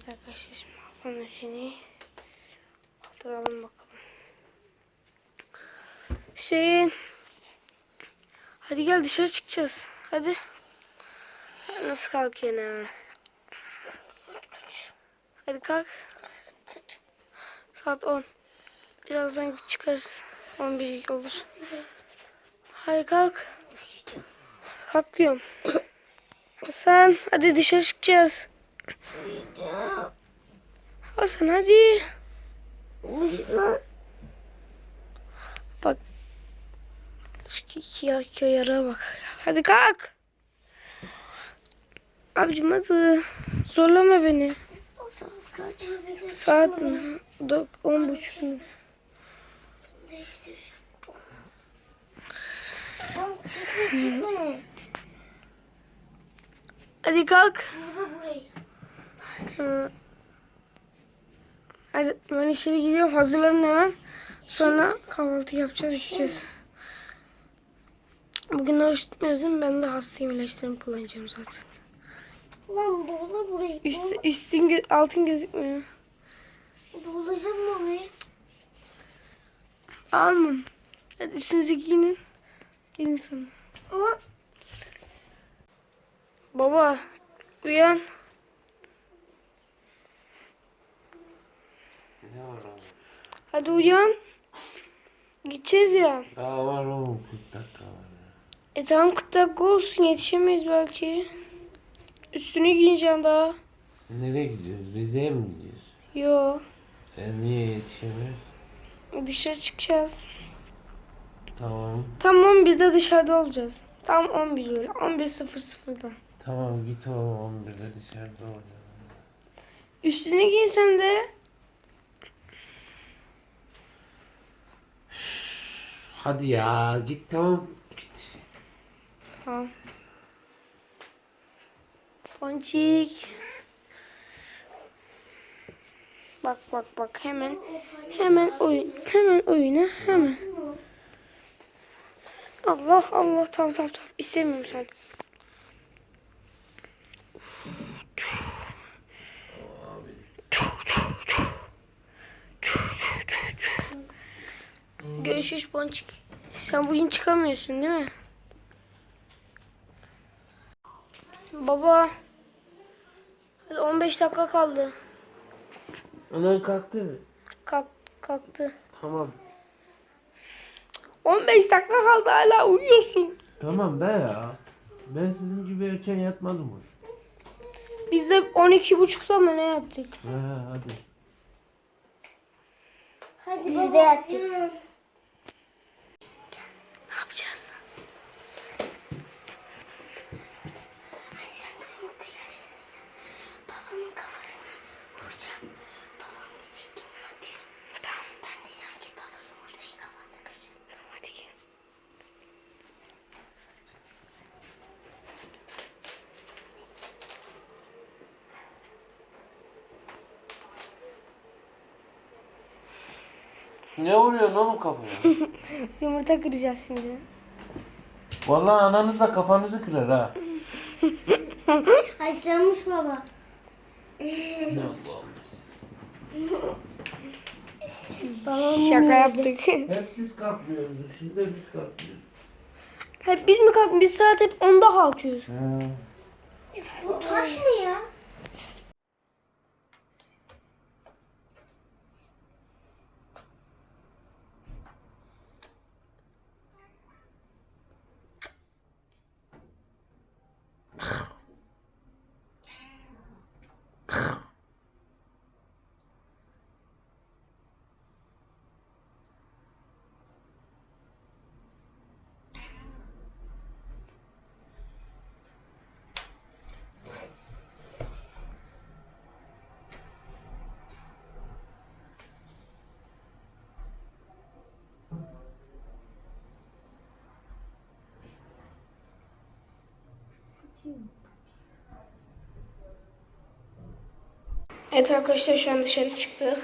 Evet arkadaşlar şimdi Hasan Hüseyin'i kaldıralım bakalım. Hüseyin. Hadi gel dışarı çıkacağız. Hadi. Nasıl kalkıyorsun hemen? Hadi kalk. Saat 10. Birazdan çıkarız. 11 olur. Hadi kalk. Kalkıyorum. Hasan hadi dışarı çıkacağız. Hasan hadi. Bak. Şu iki, yara bak. Hadi kalk. Abicim hadi. Zorlama beni. Saat kaç? Bir Saat mi? Dok- On buçuk mu? Hadi kalk. Hadi ben içeri gidiyorum. Hazırlanın hemen. Sonra kahvaltı yapacağız, gideceğiz. Bugün oruç tutmuyoruz değil mi? Ben de hastayım. ilaçlarımı kullanacağım zaten. Lan burada burayı. Üst, üstün gö- altın gözükmüyor. Bulacağım orayı. Almam. Hadi üstünüzü giyinin. Gelin sana. Ama Baba uyan. Ne var oğlum? Hadi uyan. Gideceğiz ya. Daha var oğlum 40 dakika var. ya. E tamam 40 dakika olsun yetişemeyiz belki. Üstünü giyeceksin daha. Nereye gidiyoruz? Rize'ye mi gidiyoruz? Yo. E niye yetişemiyoruz? Dışarı çıkacağız. Tamam. Tam 11'de dışarıda olacağız. Tam 11 öyle. 11.00'da. Tamam git oğlum 11'de dışarıda oynayalım. Üstünü giy sen de. Hadi ya git tamam. Git. Tamam. Ponçik. Bak bak bak hemen hemen oyun hemen oyuna hemen. Allah Allah tamam tamam tamam istemiyorum sen. Görüşürüz Ponçik. Sen bugün çıkamıyorsun değil mi? Baba. Hadi 15 dakika kaldı. Anan kalktı mı? Kalk, kalktı. Tamam. 15 dakika kaldı hala uyuyorsun. Tamam be ya. Ben sizin gibi erken yatmadım hoş. Biz de 12.30'da mı ne yattık? He hadi. hadi Biz de yattık. Ne yapacağız? Ay sen bu yumurta yersin ya. Babamın kafasına vuracağım. Babam diyecek ki ne yapıyor? Tamam. Ben diyeceğim ki baba yumurtayı kafanda kıracak. Hadi gel. Ne vuruyorsun oğlum kafaya? Yumurta kıracağız şimdi. Vallahi ananız da kafanızı kırar ha. Haşlanmış baba. Ne. Babam Şaka yaptık. Hep siz kalkmıyorsunuz. Şimdi de biz kalkmıyoruz. hep biz mi kalk? Biz saat hep 10'da kalkıyoruz. He. Bu taş mı ya? Evet arkadaşlar şu an dışarı çıktık.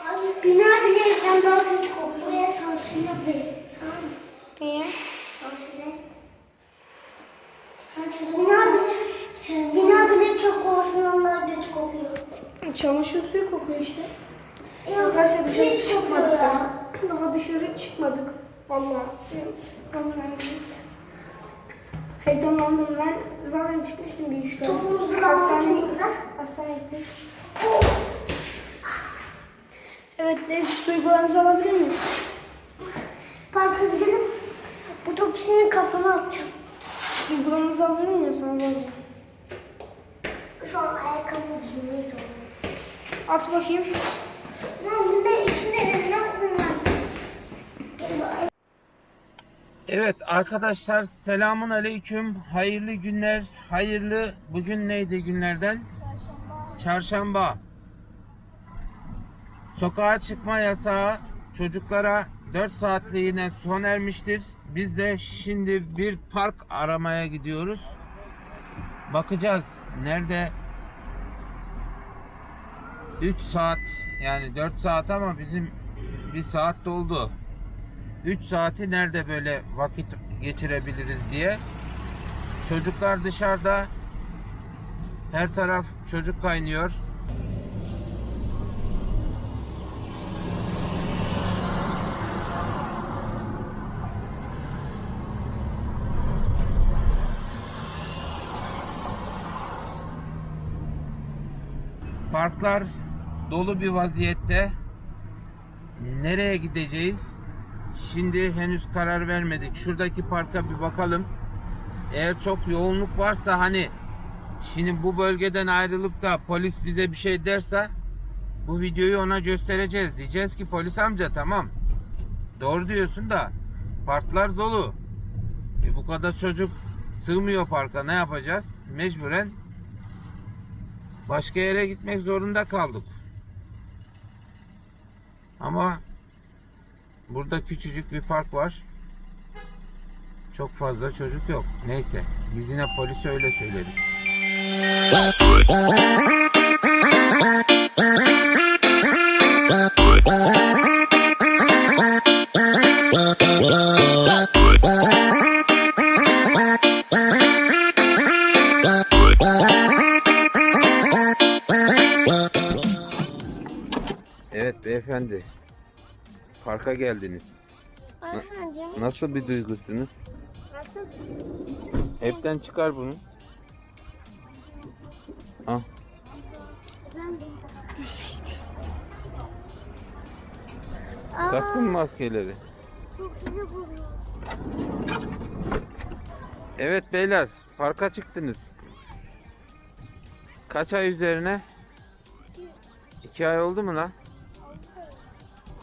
Abi bina bile evden daha kötü kokuyor. Buraya sansürle burayı. Tamam mı? Niye? Sansürle. Bina bile, bina bile çok kovasını Çamaşır suyu kokuyor işte. Ya, Arkadaşlar dışarı çıkmadık kokuyor daha. Daha dışarı çıkmadık. Vallahi. Vallahi Heyecanlandım ben. Zaten çıkmıştım bir üç gün. Topumuzu Hastaneye- Hastaneye gittik. Evet, Deniz duygularınızı alabilir miyim? Parka gidelim. Bu topu senin kafana atacağım. Duygularınızı alabilir miyim? Sana soracağım. Şu an ayakkabımı giymeyi zorundayım. At bakayım. Lan bunda içinde nasıl var? Evet arkadaşlar selamun aleyküm. Hayırlı günler. Hayırlı bugün neydi günlerden? Çarşamba. Sokağa çıkma yasağı çocuklara 4 saatliğine son ermiştir. Biz de şimdi bir park aramaya gidiyoruz. Bakacağız nerede 3 saat yani 4 saat ama bizim bir saat doldu. 3 saati nerede böyle vakit geçirebiliriz diye. Çocuklar dışarıda. Her taraf çocuk kaynıyor. Parklar dolu bir vaziyette. Nereye gideceğiz? Şimdi henüz karar vermedik. Şuradaki parka bir bakalım. Eğer çok yoğunluk varsa hani şimdi bu bölgeden ayrılıp da polis bize bir şey derse bu videoyu ona göstereceğiz. Diyeceğiz ki polis amca tamam. Doğru diyorsun da parklar dolu. E bu kadar çocuk sığmıyor parka ne yapacağız? Mecburen başka yere gitmek zorunda kaldık. Ama Burada küçücük bir park var. Çok fazla çocuk yok. Neyse. Biz yine polise öyle söyleriz. Evet beyefendi. Parka geldiniz. Alsancım. Nasıl bir duygusunuz? Nasıl? Hepten çıkar bunu. Al. Ben de. Taktın mı maskeleri? Çok sıcak oluyor. Evet beyler, parka çıktınız. Kaç ay üzerine? İki ay oldu mu lan?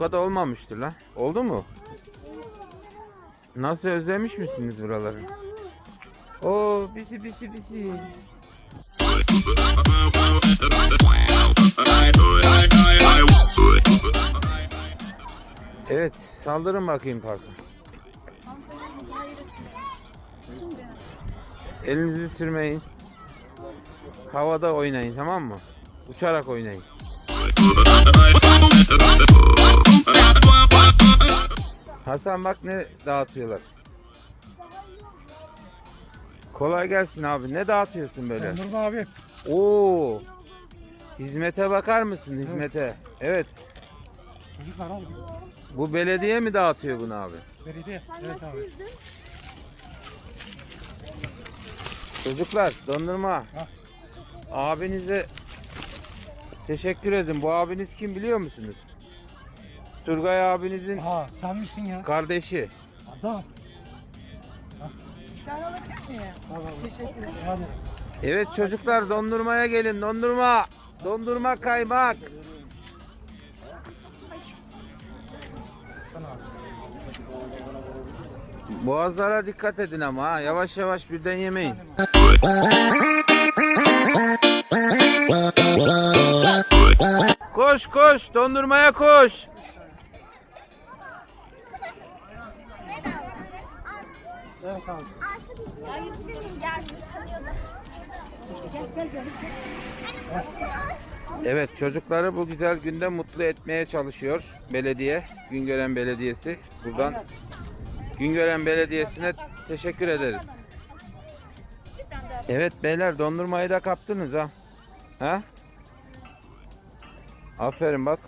Kadar olmamıştır lan. Oldu mu? Nasıl özlemiş misiniz buraları? Oo, bisi bisi bisi. Evet, saldırın bakayım parka. Elinizi sürmeyin. Havada oynayın tamam mı? Uçarak oynayın. Hasan bak ne dağıtıyorlar. Kolay gelsin abi. Ne dağıtıyorsun böyle? Dondurma abi. Oo. Hizmete bakar mısın hizmete? Evet. Çocuklar abi. Bu belediye mi dağıtıyor bunu abi? Belediye. Evet abi. Çocuklar dondurma. Abinize teşekkür edin. Bu abiniz kim biliyor musunuz? Turgay abinizin Aha sen misin ya? kardeşi. Adam. Tamam. Teşekkür ederim. Hadi. Evet çocuklar dondurmaya gelin. Dondurma. Dondurma kaymak. Boğazlara dikkat edin ama ha. Yavaş yavaş birden yemeyin. Koş koş dondurmaya koş. Evet abi. Evet çocukları bu güzel günde mutlu etmeye çalışıyor belediye, Güngören Belediyesi. Buradan Güngören Belediyesi'ne teşekkür ederiz. Evet beyler dondurmayı da kaptınız ha. Ha? Aferin bak.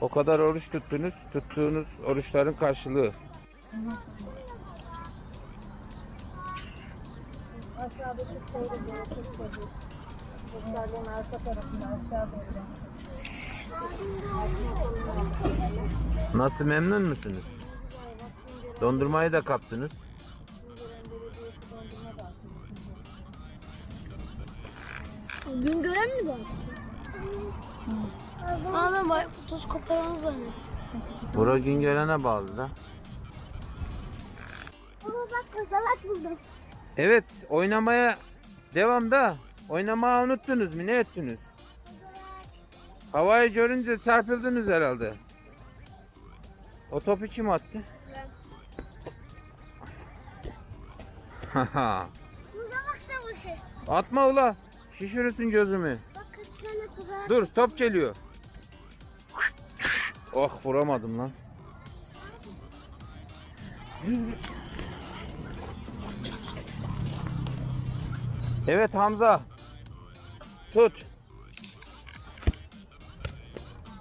O kadar oruç tuttunuz. Tuttuğunuz oruçların karşılığı. Aşağıdaki böyle çok seviyor. Gösterdiğin arka tarafında aşağı doğru. Nasıl memnun musunuz? Dondurmayı da kaptınız. Gün gören mi var? Ben bay toz koparanı zannediyorum. Bura Güngören'e bağlı da. Baba bak kozalak buldum. Evet oynamaya devam da. Oynamayı unuttunuz mu? Ne ettiniz? Havayı görünce çarpıldınız herhalde. O topu kim attı? Haha. Kozalak savaşı. Atma ula. Şişirirsin gözümü. Bak kaç tane kozalak. Dur top geliyor. Oh vuramadım lan. Evet Hamza. Tut.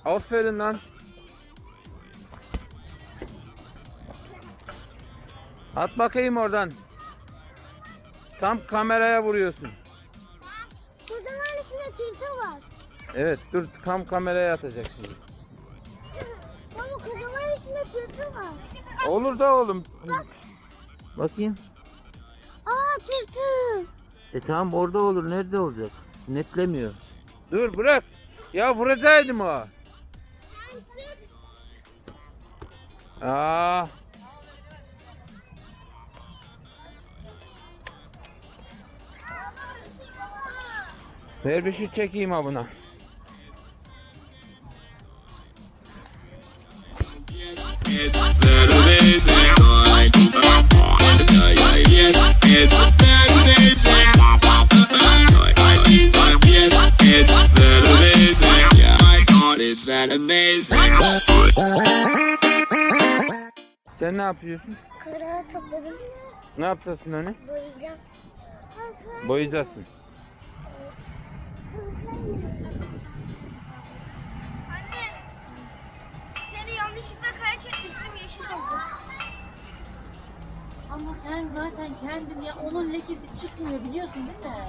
Aferin lan. At bakayım oradan. Tam kameraya vuruyorsun. Kozalağın içinde tırtıl var. Evet dur tam kameraya atacak şimdi. Baba kozalağın içinde tırtıl var. Olur da oğlum. Bakayım. Aa tırtıl. E tamam orada olur. Nerede olacak? Netlemiyor. Dur bırak. Ya vuracaktım o. Aa. Ver bir şey çekeyim ha buna. It's better amazing. Sen ne yapıyorsun? Kırağı topladım. Ne yapacaksın onu? Boyayacağım. Boyayacaksın. Anne. Seni yanlışlıkla kaybetmiştim yeşil oldu. Ama sen zaten kendin ya onun lekesi çıkmıyor biliyorsun değil mi?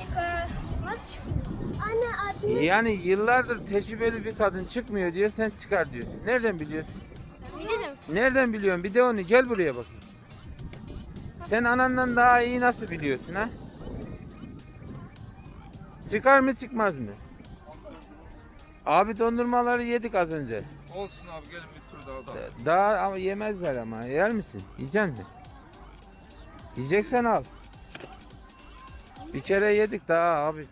Nasıl çıkıyor? Anne adını Yani yıllardır tecrübeli bir kadın çıkmıyor diyor sen çıkar diyorsun. Nereden biliyorsun? Bilirim. Nereden biliyorsun? Bir de onu gel buraya bak. Sen anandan daha iyi nasıl biliyorsun ha? Çıkar mı çıkmaz mı? Abi dondurmaları yedik az önce. Olsun abi gelin bir tur daha da. Daha ama yemezler ama. Yer misin? Yiyecek misin? Yiyeceksen al. Bir kere yedik daha abi.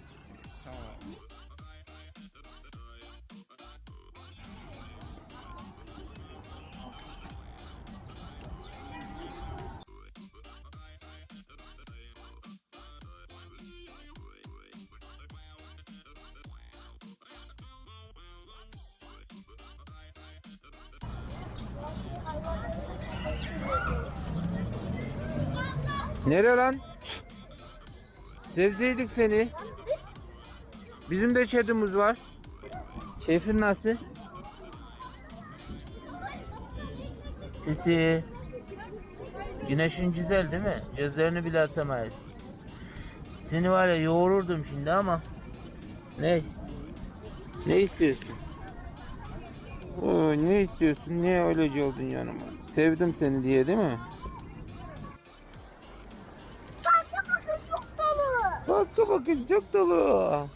Nere lan? Sevseydik seni. Bizim de kedimiz var. Keyfin nasıl? Sesi. Güneşin güzel değil mi? Gözlerini bile açamayız. Seni var ya yoğururdum şimdi ama. Ne? Ne istiyorsun? Oo, ne istiyorsun? Ne öylece oldun yanıma? Sevdim seni diye değil mi? Bakın çok dolu.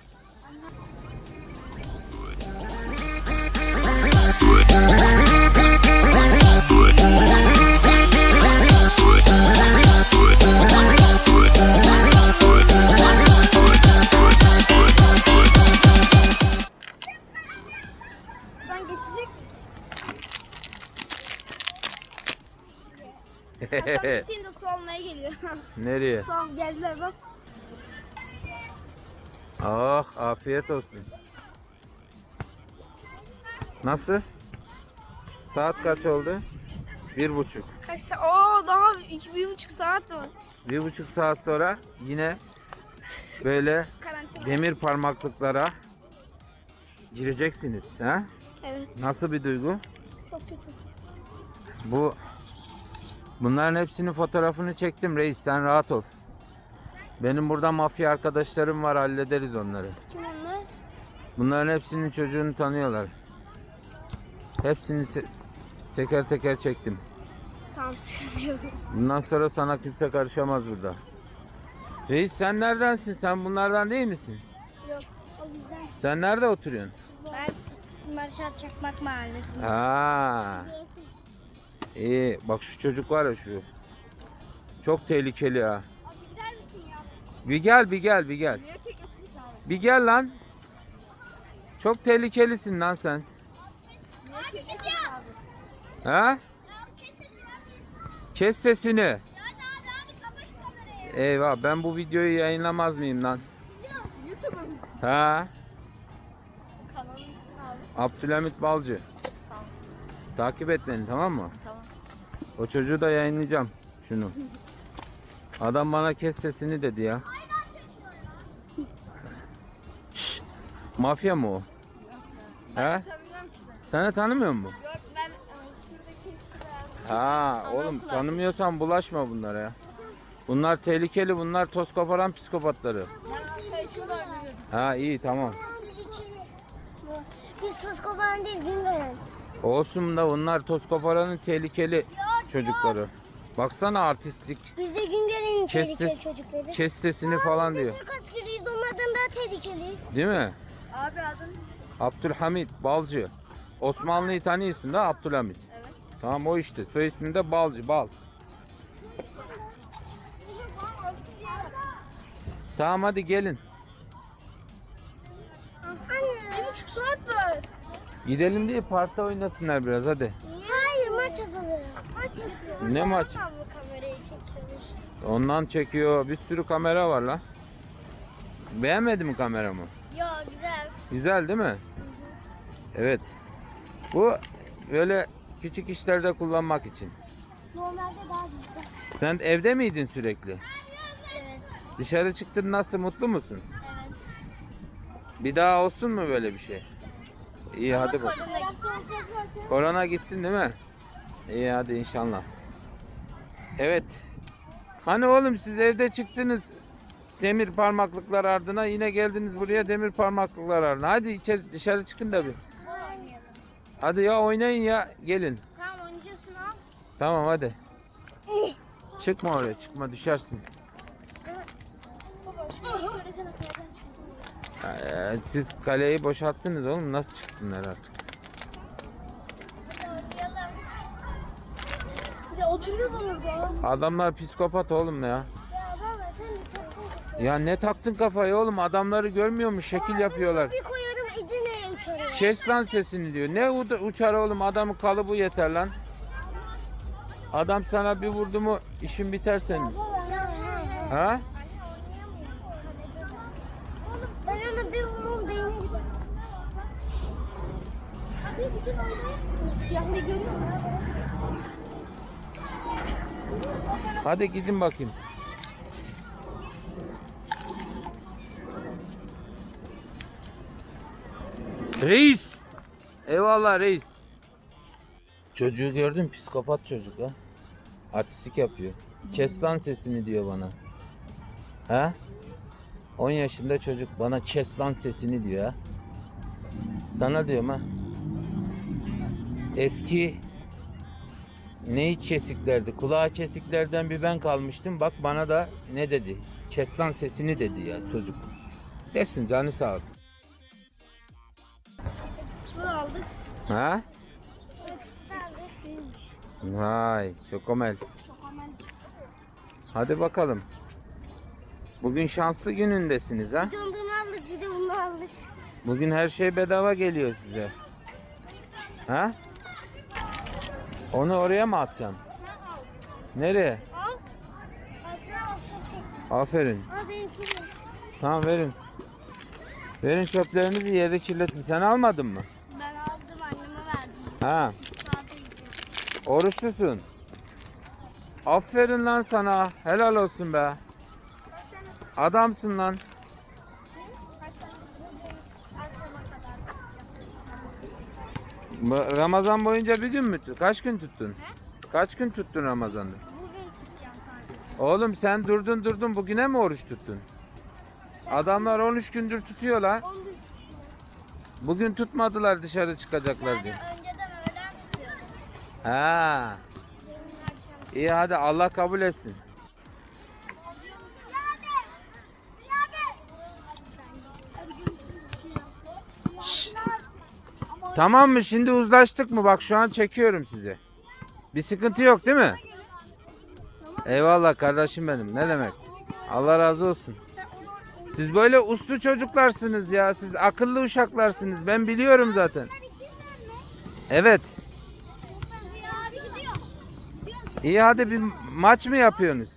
Geçecek. Senin de su almaya geliyor. Nereye? su al geldiler bak. Ah afiyet olsun. Nasıl? Saat kaç oldu? Bir buçuk. Kaç saat? Oo daha iki, bir buçuk saat var. Bir buçuk saat sonra yine böyle Karantina. demir parmaklıklara gireceksiniz. Ha? Evet. Nasıl bir duygu? Çok kötü. Bu bunların hepsinin fotoğrafını çektim reis sen rahat ol. Benim burada mafya arkadaşlarım var hallederiz onları. Kim onlar? Bunların hepsinin çocuğunu tanıyorlar. Hepsini teker teker çektim. Tamam sıkılıyorum. Bundan sonra sana kimse karışamaz burada. Reis sen neredensin? Sen bunlardan değil misin? Yok o yüzden. Sen nerede oturuyorsun? Ben Marşal Çakmak Mahallesi'nde. Ha. İyi bak şu çocuk var ya şu. Çok tehlikeli ha. Bir gel bir gel bir gel. Bir gel lan. Çok tehlikelisin lan sen. Ha? Kes sesini. Eyvah ben bu videoyu yayınlamaz mıyım lan? Ha? Abdülhamit Balcı. Takip et beni tamam mı? Tamam. O çocuğu da yayınlayacağım. Şunu. Adam bana kes sesini dedi ya. Mafya mı o? He? Sen de tanımıyor musun? Yok ben e, şuradaki Ha oğlum tanımıyorsan bulaşma bunlara ya. Bunlar tehlikeli, bunlar toz koparan psikopatları. Ha iyi tamam. Biz toz koparan değil gün veren. Olsun da bunlar toz koparanın tehlikeli çocukları. Baksana artistlik. Biz de gün görenin Kes tehlikeli ses- çocukları. Kes sesini falan diyor. Türk askeriyiz onlardan daha tehlikeliyiz. Değil mi? Abi adın Abdülhamit Balcı. Osmanlı'yı tanıyorsun da Abdülhamit. Evet. Tamam o işte. Soy ismi de Balcı. Bal. Tamam hadi gelin. Anne. bir buçuk saat var. Gidelim diye parkta oynasınlar biraz hadi. Hayır maç yapalım. Maç yapalım. Ne maç? Kamerayı çekiyormuş. Ondan çekiyor. Bir sürü kamera var lan. Beğenmedi mi kameramı? Güzel. Değil mi? Evet. Bu böyle küçük işlerde kullanmak için. Normalde daha güzel. Sen evde miydin sürekli? Evet. Dışarı çıktın nasıl mutlu musun? Evet. Bir daha olsun mu böyle bir şey? İyi hadi bak. Korona gitsin değil mi? İyi hadi inşallah. Evet. Hani oğlum siz evde çıktınız demir parmaklıklar ardına yine geldiniz buraya demir parmaklıklar ardına. Hadi içeri dışarı çıkın da bir. Hadi ya oynayın ya gelin. Tamam oynayacaksın abi. Tamam hadi. Çıkma oraya çıkma düşersin. Ee, siz kaleyi boşalttınız oğlum nasıl çıksınlar artık? Adamlar psikopat oğlum ya. Ya baba sen bir takıl. Ya ne taktın kafayı oğlum adamları görmüyor mu şekil yapıyorlar. Bir koyarım idine uçarım. Kes lan sesini diyor. Ne uçar oğlum adamın kalıbı yeter lan. Adam sana bir vurdu mu işin biter senin. Ha? Ben ona bir vururum beyni gider. Siyah ne görüyor musun? Hadi gidin bakayım. Reis. Eyvallah reis. Çocuğu gördün psikopat çocuk ha. Artistik yapıyor. Kes lan sesini diyor bana. Ha? 10 yaşında çocuk bana kes lan sesini diyor ha. Sana diyorum ha. Eski Neyi kesiklerdi? Kulağı kesiklerden bir ben kalmıştım. Bak bana da ne dedi? Kes lan sesini dedi ya çocuk. Desin canı sağ olsun. Ha? Vay, şokomel. Hadi bakalım. Bugün şanslı günündesiniz ha? Dondurma aldık bir de bunu aldık. Bugün her şey bedava geliyor size. Ha? Onu oraya mı atacaksın? Nereye? Aferin. Tamam verin. Verin çöplerinizi yere kirletme. Sen almadın mı? Ha, oruçlusun. Aferin lan sana. Helal olsun be. Adamsın lan. Ramazan boyunca bir gün mü tut? Kaç gün tuttun? Kaç gün tuttun Ramazan'da? Bugün tutacağım sadece. Oğlum sen durdun durdun bugüne mi oruç tuttun? Adamlar 13 gündür tutuyorlar. Bugün tutmadılar dışarı çıkacaklar diye. Ha. İyi hadi Allah kabul etsin. Tamam mı? Şimdi uzlaştık mı? Bak şu an çekiyorum sizi. Bir sıkıntı yok değil mi? Eyvallah kardeşim benim. Ne demek? Allah razı olsun. Siz böyle uslu çocuklarsınız ya. Siz akıllı uşaklarsınız. Ben biliyorum zaten. Evet. İyi hadi bir maç mı yapıyorsunuz?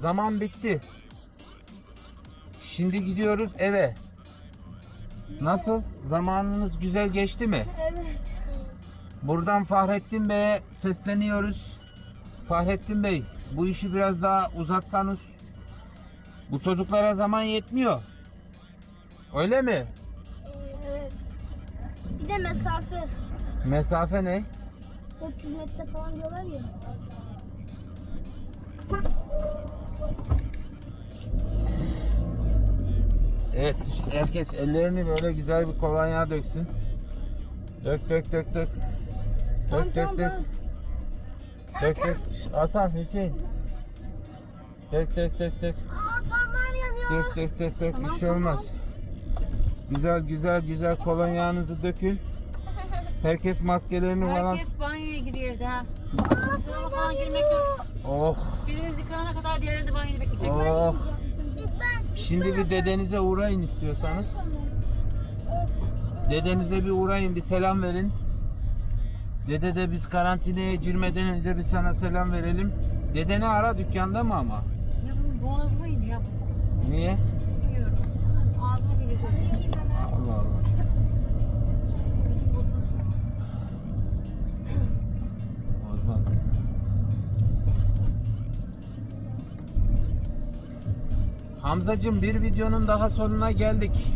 Zaman bitti. Şimdi gidiyoruz eve. Nasıl? Zamanınız güzel geçti mi? Evet. Buradan Fahrettin Bey'e sesleniyoruz. Fahrettin Bey bu işi biraz daha uzatsanız. Bu çocuklara zaman yetmiyor. Öyle mi? Evet. Bir de mesafe. Mesafe ne? 400 metre falan diyorlar ya. Evet herkes ellerini böyle güzel bir kolonya döksün. Dök dök dök dök. Dök dök dök. Dök dök. Hasan Hüseyin. Dök dök dök dök. Dök dök dök dök. Bir şey olmaz. Güzel güzel güzel kolonyanızı dökün. Herkes maskelerini falan. Herkes banyoya giriyor evde ha. Sınava falan girmek yok. Oh Biriniz yıkayana kadar diğerleri de banyoda bekleyecek. oh. Şimdi bir dedenize uğrayın istiyorsanız. Dedenize bir uğrayın bir selam verin. Dede de biz karantinaya girmeden önce bir sana selam verelim. Dedeni ara dükkanda mı ama? Ya bunun boğazıma indi ya. Niye? Biliyorum. Ağzıma geliyor. Allah Allah. Hamzacığım bir videonun daha sonuna geldik.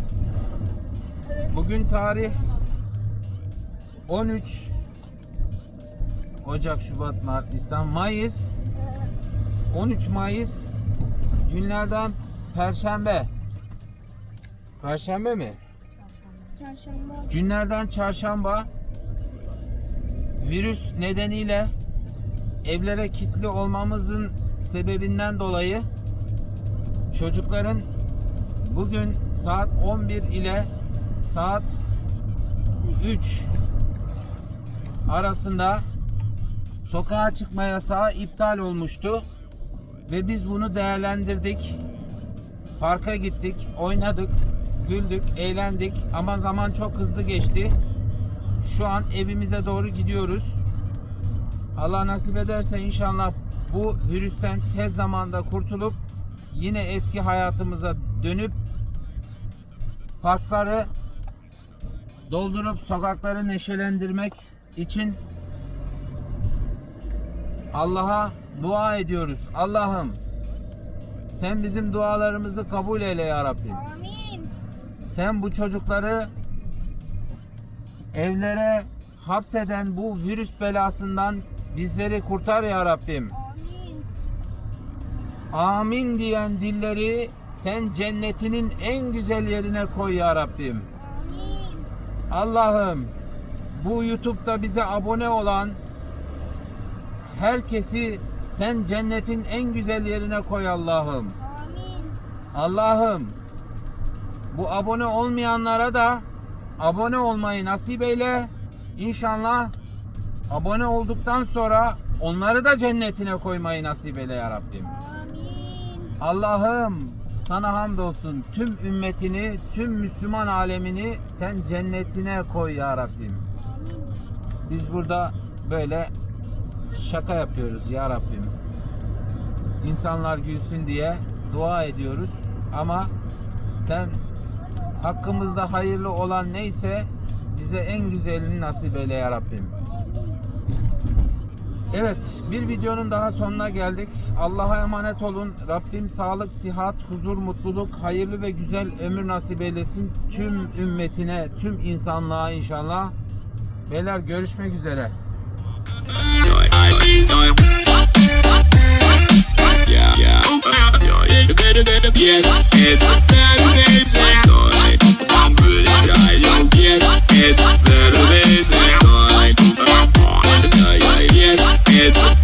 Bugün tarih 13 Ocak, Şubat, Mart, Nisan, Mayıs 13 Mayıs günlerden Perşembe. Perşembe mi? çarşamba. Günlerden çarşamba virüs nedeniyle evlere kilitli olmamızın sebebinden dolayı çocukların bugün saat 11 ile saat 3 arasında sokağa çıkma yasağı iptal olmuştu ve biz bunu değerlendirdik. Parka gittik, oynadık, güldük, eğlendik ama zaman çok hızlı geçti. Şu an evimize doğru gidiyoruz. Allah nasip ederse inşallah bu virüsten tez zamanda kurtulup yine eski hayatımıza dönüp parkları doldurup sokakları neşelendirmek için Allah'a dua ediyoruz. Allah'ım sen bizim dualarımızı kabul eyle ya Rabbim. Amin. Sen bu çocukları evlere hapseden bu virüs belasından bizleri kurtar ya Rabbim. Amin. Diyen dilleri sen cennetinin en güzel yerine koy ya Rabbim. Amin. Allah'ım bu YouTube'da bize abone olan herkesi sen cennetin en güzel yerine koy Allah'ım. Amin. Allah'ım bu abone olmayanlara da abone olmayı nasip eyle. İnşallah abone olduktan sonra onları da cennetine koymayı nasip eyle ya Rabbim. Allah'ım sana hamdolsun tüm ümmetini, tüm Müslüman alemini sen cennetine koy ya Rabbim. Biz burada böyle şaka yapıyoruz ya Rabbim. İnsanlar gülsün diye dua ediyoruz ama sen hakkımızda hayırlı olan neyse bize en güzelini nasip eyle ya Rabbim. Evet, bir videonun daha sonuna geldik. Allah'a emanet olun. Rabbim sağlık, sihat, huzur, mutluluk, hayırlı ve güzel ömür nasip eylesin tüm ümmetine, tüm insanlığa inşallah. Beyler görüşmek üzere. Yes, It's, it's